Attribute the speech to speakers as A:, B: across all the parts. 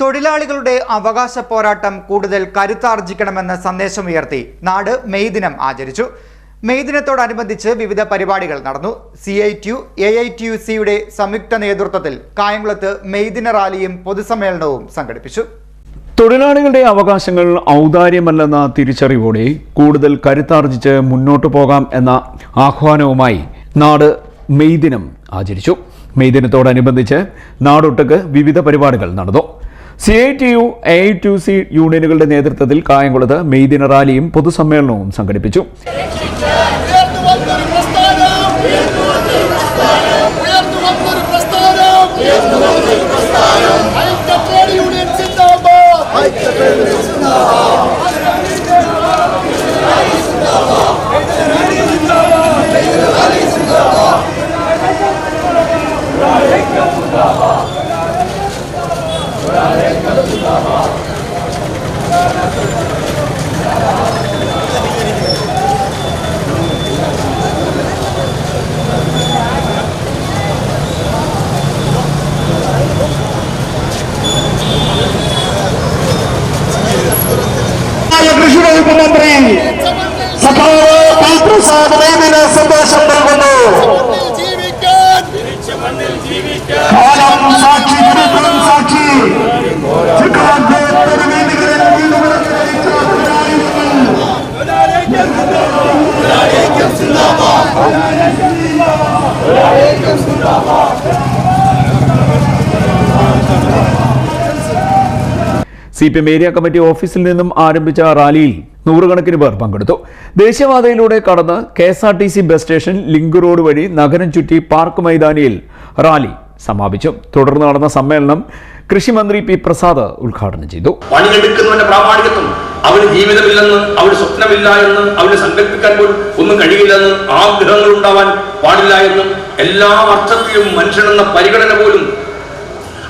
A: തൊഴിലാളികളുടെ അവകാശ പോരാട്ടം കൂടുതൽ കരുത്താർജിക്കണമെന്ന സന്ദേശമുയർത്തി നാട് മെയ് ദിനം ആചരിച്ചു. മെയ് ദിനത്തോടനുബന്ധിച്ച് വിവിധ പരിപാടികൾ നടന്നു. C I T U A I T U സിയുടെ സംയുക്ത നേതൃത്വത്തിൽ കായംകുളത്ത് മെയ് ദിന റാലിയും പൊതുസമ്മേളനവും സംഘടിപ്പിച്ചു.
B: തൊഴിലാളികളുടെ അവകാശങ്ങൾ ഔദാര്യമല്ലെന്ന തിരിച്ചറിവോടെ കൂടുതൽ കരുത്താർജിച്ച് മുന്നോട്ടു പോകാം എന്ന ആഹ്വാനവുമായി നാട് മെയ് ദിനം ആചരിച്ചു. മെയ് ദിനത്തോടനുബന്ധിച്ച് നാടൊട്ടുക്ക് വിവിധ പരിപാടികൾ നടന്നു. C I T U A T C യൂണിയനുകളുടെ നേതൃത്വത്തിൽ കായംകുളത്ത് മെയ് ദിന റാലിയും പൊതുസമ്മേളനവും സംഘടിപ്പിച്ചു.
C: മന്ത്രി സഖാവ് കൽപ്രസാദ് വേദിന് സന്ദേശം നൽകുന്നു. കാലം
B: C P M area committee ഓഫീസിൽ നിന്നും ആരംഭിച്ച റാലിയിൽ നൂറുകണക്കിന് പേർ പങ്കെടുത്തു. ദേശീയപാതയിലൂടെ കടന്ന് K S R T C bus station link road വഴി നഗരം ചുറ്റി പാർക്ക് മൈതാനിയിൽ റാലി സമാപിച്ചു. തുടർന്ന് നടന്ന സമ്മേളനം കൃഷിമന്ത്രി പി പ്രസാദ് ഉദ്ഘാടനം ചെയ്തു.
D: പണിയെടുക്കുന്നവന്റെ പ്രാമാണികത്വം. അവന് ജീവിതമില്ലെന്ന് അവന് സ്വപ്നമില്ല എന്ന് അവന് സങ്കല്പിക്കാൻ പോലും ഒന്നും കഴിയില്ലെന്ന് ആഗ്രഹങ്ങൾ ഉണ്ടാവാൻ പാടില്ല എന്നും എല്ലാ അർത്ഥത്തിലും മനുഷ്യനെന്ന പരിഗണന പോലും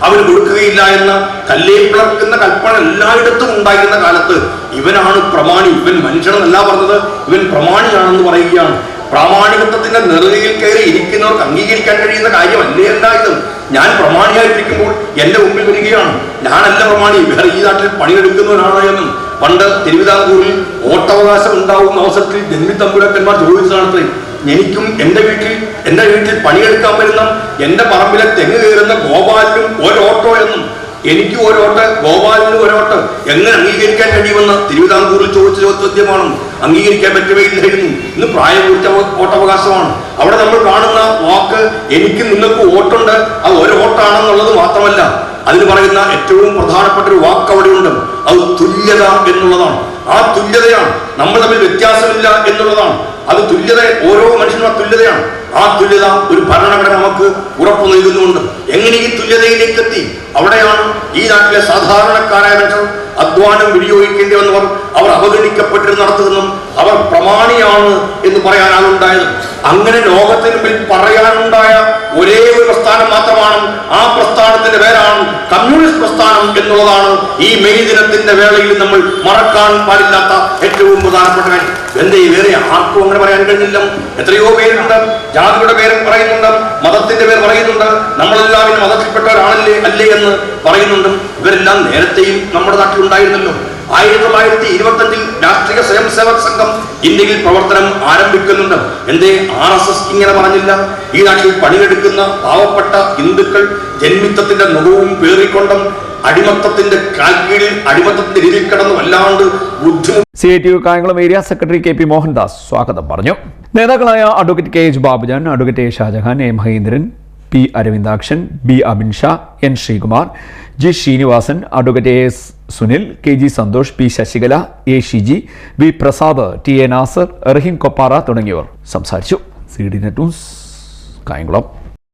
D: അവന് കൊടുക്കുകയില്ല എന്ന കല്ലേ പിളർക്കുന്ന കൽപ്പന എല്ലായിടത്തും ഉണ്ടായിരുന്ന കാലത്ത് ഇവനാണ് പ്രമാണി ഇവൻ മനുഷ്യനെന്നല്ല പറഞ്ഞത് ഇവൻ പ്രമാണിയാണെന്ന് പറയുകയാണ്. പ്രാമാണികത്വത്തിന്റെ നെറുകയിൽ കയറി ഇരിക്കുന്നവർക്ക് അംഗീകരിക്കാൻ കഴിയുന്ന കാര്യമല്ലേ എന്തായത്? ഞാൻ പ്രമാണിയായിട്ടിരിക്കുമ്പോൾ എന്റെ മുമ്പിൽ വരികയാണ്. ഞാനല്ല പ്രമാണി വേറെ ഈ നാട്ടിൽ പണിയെടുക്കുന്നവനാണ് എന്നും. പണ്ട് തിരുവിതാംകൂറിൽ വോട്ടവകാശം ഉണ്ടാവുന്ന അവസരത്തിൽ ജന്മി തമ്പുരാക്കന്മാർ ചോദിച്ചതാണത്രേ എനിക്കും എന്റെ വീട്ടിൽ എന്റെ വീട്ടിൽ പണിയെടുക്കാൻ വരുന്ന എന്റെ പറമ്പിലെ തെങ്ങ് കയറുന്ന ഗോപാലിനും ഒരോട്ടോ എന്നും എനിക്ക് ഒരോട്ട് ഗോപാലിനും ഒരോട്ട് എങ്ങനെ അംഗീകരിക്കാൻ കഴിയുമെന്ന് തിരുവിതാംകൂറിൽ ചോദിച്ച ചോദ്യമാണ് അംഗീകരിക്കാൻ പറ്റുകയില്ലായിരുന്നു ഇന്ന് പ്രായപൂർത്തി വോട്ടവകാശമാണ് അവിടെ നമ്മൾ കാണുന്ന വാക്ക് എനിക്ക് നിങ്ങൾക്ക് വോട്ടുണ്ട് അത് ഒരു വോട്ടാണെന്നുള്ളത് മാത്രമല്ല അതിന് പറയുന്ന ഏറ്റവും പ്രധാനപ്പെട്ട ഒരു വാക്ക് അവിടെയുണ്ട് അത് തുല്യത എന്നുള്ളതാണ്. ആ തുല്യതയാണ്. നമ്മൾ തമ്മിൽ വ്യത്യാസമില്ല എന്നുള്ളതാണ്. അത് തുല്യത ഓരോ മനുഷ്യനും തുല്യതയാണ്. ആ തുല്യത ഒരു ഭരണഘടന നമുക്ക് ഉറപ്പു നൽകുന്നുണ്ട് എങ്ങനെ ഈ തുല്യതയിലേക്ക് എത്തി അവിടെയാണ് ഈ നാട്ടിലെ സാധാരണക്കാരായ മനുഷ്യർ അധ്വാനം വിനിയോഗിക്കേണ്ടി വന്നവർ അവർ അവഗണിക്കപ്പെട്ടിരുന്നിടത്തുനിന്നും അവർ പ്രമാണിയാണ് എന്ന് പറയാനാണ് ഉണ്ടായത്. അങ്ങനെ ലോകത്തിന് മുമ്പിൽ പറയാനുണ്ടായ ഒരേ ഒരു പ്രസ്ഥാനം മാത്രമാണ് ആ പ്രസ്ഥാനത്തിന്റെ പേരാണ് കമ്മ്യൂണിസ്റ്റ് പ്രസ്ഥാനം എന്നുള്ളതാണ് ഈ മെയ് ദിനത്തിന്റെ വേളയിൽ നമ്മൾ മറക്കാൻ പാടില്ലാത്ത ഏറ്റവും പ്രധാനപ്പെട്ട കാര്യം. എന്തേ വേറെ ആർക്കും അങ്ങനെ പറയാൻ കഴിഞ്ഞില്ല. എത്രയോ പേരുണ്ട് ജാതിയുടെ പേര് പറയുന്നുണ്ട് മതത്തിന്റെ പേര് പറയുന്നുണ്ട്. നമ്മളെല്ലാവരും മതത്തിൽപ്പെട്ടവരാണല്ലേ അല്ലേ എന്ന് പറയുന്നുണ്ട്. ഇവരെല്ലാം നേരത്തെയും നമ്മുടെ നാട്ടിൽ ഉണ്ടായിരുന്നല്ലോ. ആയിരത്തി തൊള്ളായിരത്തി ഇരുപത്തി അഞ്ചിൽ രാഷ്ട്രീയ സ്വയംസേവക സംഘം ഇന്ത്യയിൽ പ്രവർത്തനം ആരംഭിക്കുന്നുണ്ട്. എന്തേ ആർ എസ് എസ് ഇങ്ങനെ പറഞ്ഞില്ല? ഈ നാട്ടിൽ പണിയെടുക്കുന്ന പാവപ്പെട്ട ഹിന്ദുക്കൾ ജന്മിത്തത്തിന്റെ മുഖവും പേറിക്കൊണ്ടും അടിമത്തത്തിന്റെ കാൽക്കീഴിൽ അടിമത്തത്തിന്റെ രീതിയിൽ കിടന്നു വല്ലാണ്ട് ബുദ്ധിമുട്ട്
B: C T Kayamkulam area secretary K P Mohandas സ്വാഗതം പറഞ്ഞു. നേതാക്കളായ advocate K H Babujan advocate A Shajahan A Mahendran P Aravindakshan B Abin Shah N Sreekumar G Sreenivasan advocate A S Sunil K G Santhosh P Sasikala A Shiji V Prasad T A Nazar Rahim Koppara തുടങ്ങിയവർ സംസാരിച്ചു. C D net news. Kayamkulam